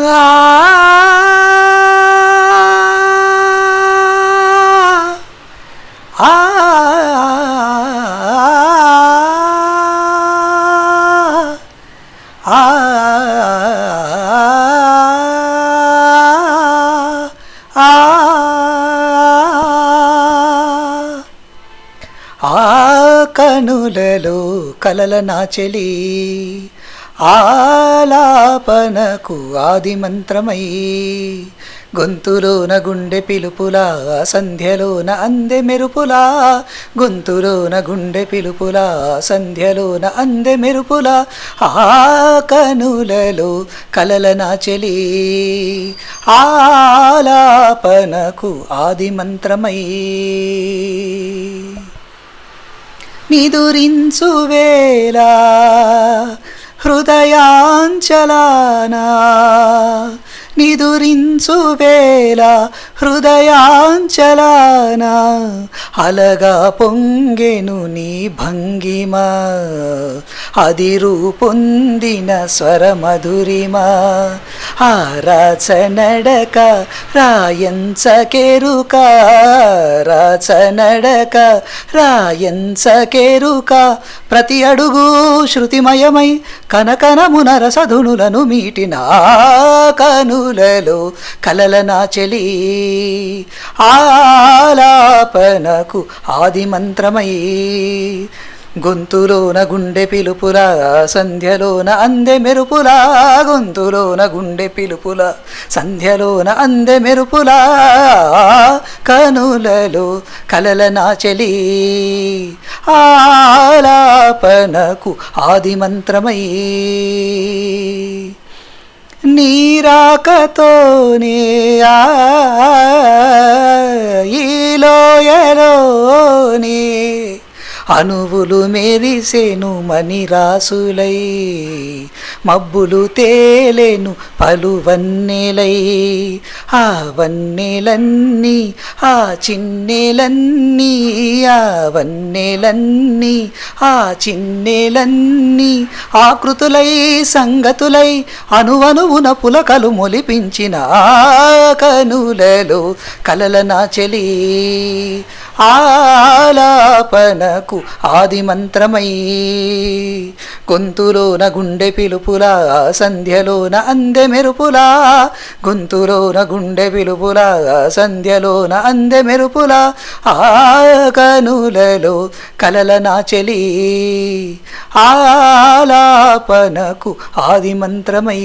ఆ కనులలో కలల నా నాచెలి ఆలాపనకు ఆది మంత్రమై గొంతులోన గుండె పిలుపులా సంధ్యలోన అందె మెరుపులా గొంతులోన గుండె పిలుపులా సంధ్యలోన అందె మెరుపులా ఆ కనులలో కలల నాచెలి ఆలాపనకు ఆది మంత్రమై నిదురించు వేళ హృదయాంచలానా? నిదురించు వేళ హృదయాంచలానా అలగా పొంగెను నీ భంగిమ. అది రూపొందిన స్వరమధురిమ. ఆరాచ నడక రాయంచకెరుక. రాచనడక రాయంచకెరుక. ప్రతి అడుగు శృతిమయమై కనకనమున రసధునులను కను కనులలో కలల నాచెలి ఆలాపనకు ఆది మంత్రమై గొంతులోన గుండె పిలుపులా సంధ్యలోన అందె మెరుపులా గొంతులోన గుండె పిలుపుల సంధ్యలోన అందె మెరుపులా కనులలో కలల నాచలి ఆలాపనకు ఆది మంత్రమై నీరాకతోనే ఆ అణువులు మెరిసేను మణిరాసులై మబ్బులు తేలేను పలువన్నేలై. ఆ వన్నెలన్నీ ఆ చిన్నెలన్నీ ఆ వన్నెలన్నీ ఆ చిన్నెలన్నీ ఆకృతులై సంగతులై అణువణువున పులకలు మొలిపించిన కనులలో కలల నాచెలి ఆలాపనకు ఆది మంత్రమై గొంతులోన గుండె పిలుపులా సంధ్యలోన అందె మెరుపులా. గొంతులోన గుండె పిలుపులా సంధ్యలోన అందె మెరుపులా. ఆ కనులలో కలల నాచలి ఆలాపనకు ఆది మంత్రమై